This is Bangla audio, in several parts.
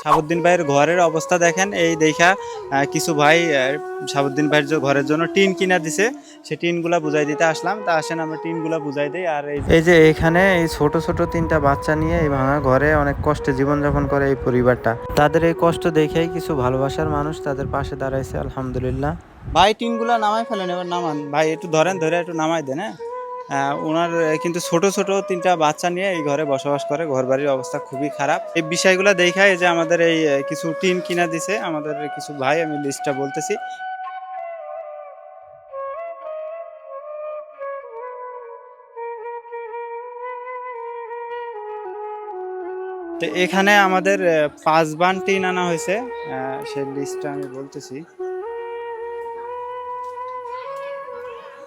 শাহাবুদ্দিন ভাইয়ের ঘরের অবস্থা দেখেন। এই দেখা কিছু ভাই সাবুদ্দিন ভাইয়ের যে ঘরের জন্য টিন কিনা দিছে সেই টিনগুলা বুঝাই দিতে আসলাম। তা আসেন আমরা টিনগুলা বুঝাই দিই। আর এই যে এখানে এই ছোট ছোট তিনটা বাচ্চা নিয়ে এই ভাঙা ঘরে অনেক কষ্টে জীবনযাপন করে এই পরিবারটা। তাদের এই কষ্ট দেখেই কিছু ভালোবাসার মানুষ তাদের পাশে দাঁড়াইছে আলহামদুলিল্লাহ। ভাই টিনগুলা নামাই ফেলেন এবার নামান। ভাই একটু ধরেন ধরে একটু নামাই দেন হ্যাঁ? ওনার কিন্তু ছোট ছোট তিনটা বাচ্চা নিয়ে এই ঘরে বসবাস করে। ঘর বাড়ির অবস্থা খুবই খারাপ। এই বিষয়গুলো দেখায় যে আমাদের এই কিছু টিন কিনা দিছে। আমাদের কিছু ভাই, আমি লিস্টটা বলতেছি। তো এখানে আমাদের পাঁচ বান টিন আনা হয়েছে। সেই লিস্টটা আমি বলতেছি।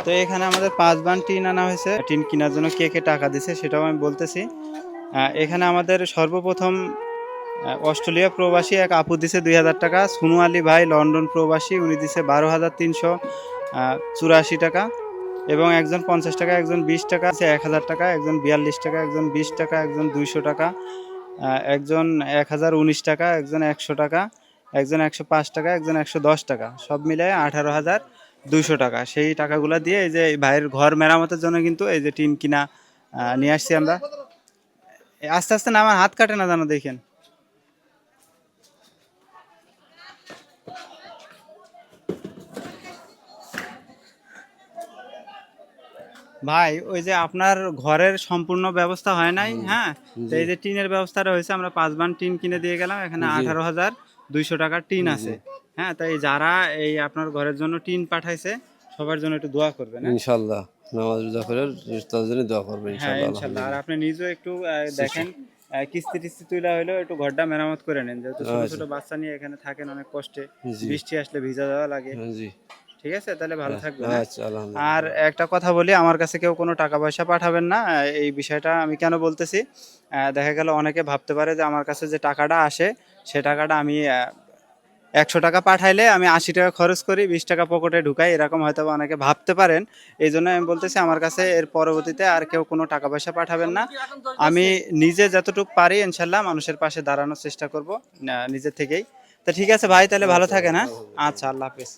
তো এখানে আমাদের পাঁচ বান টিন আনা হয়েছে। টিন কেনার জন্য কে কে টাকা দিছে সেটাও আমি বলতেছি। এখানে আমাদের সর্বপ্রথম অস্ট্রেলিয়া প্রবাসী এক আপু দিছে দুই হাজার টাকা। সুনু আলী ভাই, লন্ডন প্রবাসী, উনি দিছে বারো হাজার তিনশো চুরাশি টাকা। এবং একজন পঞ্চাশ টাকা, একজন বিশ টাকা আছে এক হাজার টাকা, একজন বিয়াল্লিশ টাকা, একজন বিশ টাকা, একজন দুইশো টাকা। একজন এক হাজার উনিশ টাকা, একজন একশো টাকা, একজন একশো পাঁচ টাকা, একজন একশো দশ টাকা। সব মিলে আঠারো হাজার। দুইশো টাকা। সেই টাকাগুলো দিয়ে এই যে ভাইয়ের ঘর মেরামতের জন্য কিন্তু এই যে টিন কিনা নিয়ে আসছি আমরা। আস্তে আস্তে না আমার হাত কাটে না জানো দেখেন। ভাই ওই যে আপনার ঘরের সম্পূর্ণ ব্যবস্থা হয় নাই হ্যাঁ? তো এই যে টিনের ব্যবস্থাটা হয়েছে আমরা পাঁচ বান টিন কিনে দিয়ে গেলাম এখানে আঠারো হাজার দুইশো টাকার টিন আছে। হ্যাঁ তাই যারা এই আপনার ঘরের জন্য টিন পাঠাইছে সবার জন্য একটু দোয়া করবেন হ্যাঁ? ইনশাল্লাহ নামাজ রোজা করে তাদের জন্য দোয়া করবেন হ্যাঁ ইনশাল্লাহ ইনশাল্লাহ আর আপনি নিজেও একটু দেখেন কিস্তি টিস্তি তুলা হলেও একটু ঘরটা মেরামত করে নেন যেহেতু ছোট আচ্ছা। ছোট বাচ্চা নিয়ে এখানে থাকেন অনেক কষ্টে বৃষ্টি আসলে ভিজা যাওয়া লাগে। হ্যাঁ, জি। ঠিক আছে তাহলে ভালো থাকবেন? আচ্ছা আর একটা কথা বলি আমার কাছে কেউ কোনো টাকা পয়সা পাঠাবেন না এই বিষয়টা আমি কেন বলতেছি? আহ, দেখা গেল অনেকে ভাবতে পারে যে আমার কাছে যে টাকাটা আসে সে টাকাটা আমি একশো টাকা পাঠাইলে আমি আশি টাকা খরচ করি বিশ টাকা পকেটে ঢুকাই এরকম হয়তো অনেকে ভাবতে পারেন। এই জন্য আমি বলতেছি আমার কাছে এর পরবর্তীতে আর কেউ কোনো টাকা পয়সা পাঠাবেন না। আমি নিজে যতটুকু পারি ইনশাল্লাহ মানুষের পাশে দাঁড়ানোর চেষ্টা করব নিজের থেকেই। তা ঠিক আছে ভাই তাহলে ভালো থাকেন হ্যাঁ? আচ্ছা আল্লাহ হাফিজ।